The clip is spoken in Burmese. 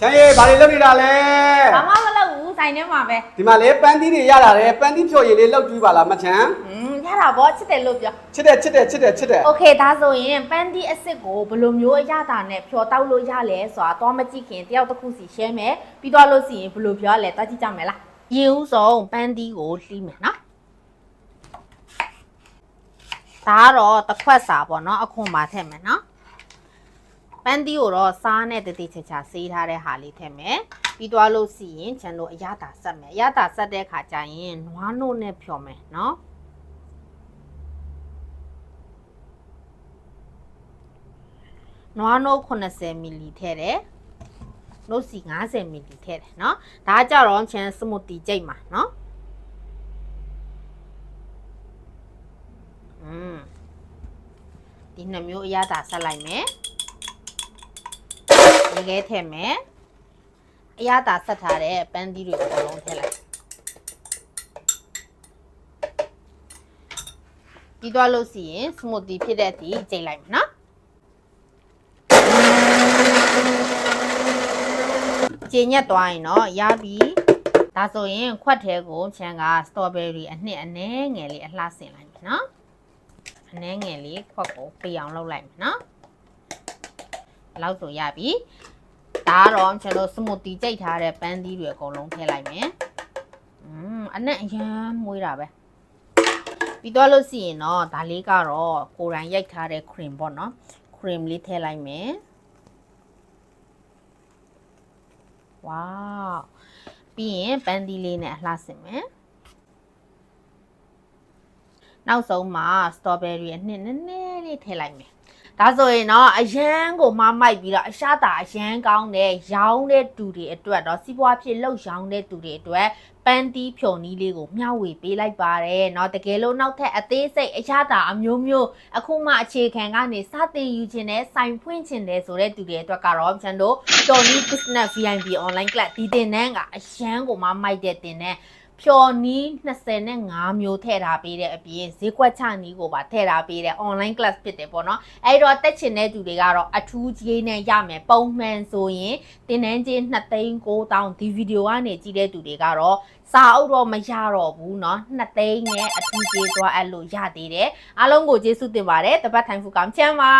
ချမ်းရေဘာတွေလုပ်နေတာလဲ ဘာမှမလုပ်ဘူးဆိုင်ထဲမှာပဲ ဒီမှာလေပန်းသီးတွေရလာတယ်ပန်းသီးဖြော်ရည်လေးလောက်ကြည့်ပါလားမချမ်း อืมရတာဗောချစ်တယ်လို့ပြော ချစ်တယ်ချစ်တယ်ချစ်တယ်ချစ်တယ် โอเคဒါဆိုရင်ပန်းတီအစ်စ်ကိုဘယ်လိုမျိုးအရတာနဲ့ဖြောတောက်လို့ရလဲဆိုတာတော့မကြည့်ခင်တယောက်တစ်ခုစီ share မယ်ပြီးတော့လို့စီရင်ဘယ်လိုပြောရလဲတွားကြည့်ကြမယ်လားရေဦးဆုံးပန်းတီကိုလှီးမယ်နော်ဒါကတော့တစ်ခွက်စာပေါ့နော်အခွန်ပါထည့်မယ်နော် ပန်းတီကိုတော့စားနဲ့တတိချာချာဆေးထားတဲ့ဟာလေးထည့်မယ်ပြီးတော့လို့စီရင်ကျွန်တော်အရတာဆက်မယ်အရတာဆက်တဲ့ခါကျရင်နွားနို့နဲ့ဖြောမယ်နော် နွားနို့80မီလီထည့်တယ်။နို့စီ90မီလီထည့်တယ်เนาะဒါကြတော့ချန်စမူတီကြိတ်မှာเนาะอืมဒီနှစ်မျိုးအရသာဆက်လိုက်မယ်။ တကယ်ထည့်မယ်အရသာဆက်ထားတဲ့ပန်းသီးတွေအကုန်လုံးထည့်လိုက်ပြီးတော့လို့စီရင် smoothie ဖြစ်တဲ့အထိချိန်လိုက်မယ်နော်ချိန်ညက်သွားရင်တော့ရပြီဒါဆိုရင်ခွက်ထဲကိုချန်က strawberry အနှစ်အနည်းငယ်လေးအလှဆင်လိုက်မယ်နော်အနည်းငယ်လေးခွက်ကိုပေးအောင်လုပ်လိုက်မယ်နော်လောက်ဆိုရပြီ ဒါကတော့ကျွန်တော်စမူတီကြိတ်ထားတဲ့ပန်းသီးတွေအကုန်လုံးထည့်လိုက်မယ်อืมအနက်အရန်မွေးတာပဲပြီးတော့လို့ရှိရင်တော့ဒါလေးကတော့ကိုယ်တိုင်ရိုက်ထားတဲ့ cream ပေါ့နော် cream လေးထည့်လိုက်မယ်ဝေါပြီးရင်ပန်းသီးလေးနဲ့အလှဆင်မယ်နောက်ဆုံးမှာစတော်ဘယ်ရီအနှစ်နည်းနည်းလေးထည့်လိုက်မယ် ဒါဆိုရင်တော့အရန်ကိုမမိုက်ပြီးတော့အရှာတာအရန်ကောင်းတဲ့ရောင်းတဲ့တူတွေအတွက်တော့စီးပွားဖြစ်လှုပ်ရောင်းတဲ့တူတွေအတွက်ပန်းတီးဖြုံနီးလေးကိုမျှဝေပေးလိုက်ပါတယ်เนาะတကယ်လို့နောက်ထပ်အသေးစိတ်အရှာတာအမျိုးမျိုးအခုမှအခြေခံကနေစတင်ယူခြင်းနဲ့စိုင်ဖွင့်ခြင်းတဲ့ဆိုတဲ့တူတွေအတွက်ကတော့ကျွန်တော်တော်နီး business VIP online class ဒီတင်တန်းကအရန်ကိုမမိုက်တဲ့တင်တန်း ဖြော်နီး25မျိုးထည့်ထားပေးတဲ့အပြင်ဈေးကွက်ချနီးကိုပါထည့်ထားပေးတဲ့ online class ဖြစ်တယ်ပေါ့နော်အဲ့တော့တက်ချင်တဲ့သူတွေကတော့အထူးကြီးနဲ့ရမယ်ပုံမှန်ဆိုရင်တင်တန်းချင်း2သိန်း9000ဒီဗီဒီယိုကနေကြည့်တဲ့သူတွေကတော့စာအုပ်တော့မရတော့ဘူးเนาะ2သိန်းနဲ့အထူးကြီးသွားအဲ့လိုရသေးတယ်အားလုံးကိုကျေးဇူးတင်ပါတယ်တပတ်ထိုင်ဖူကောင်ချမ်းပါ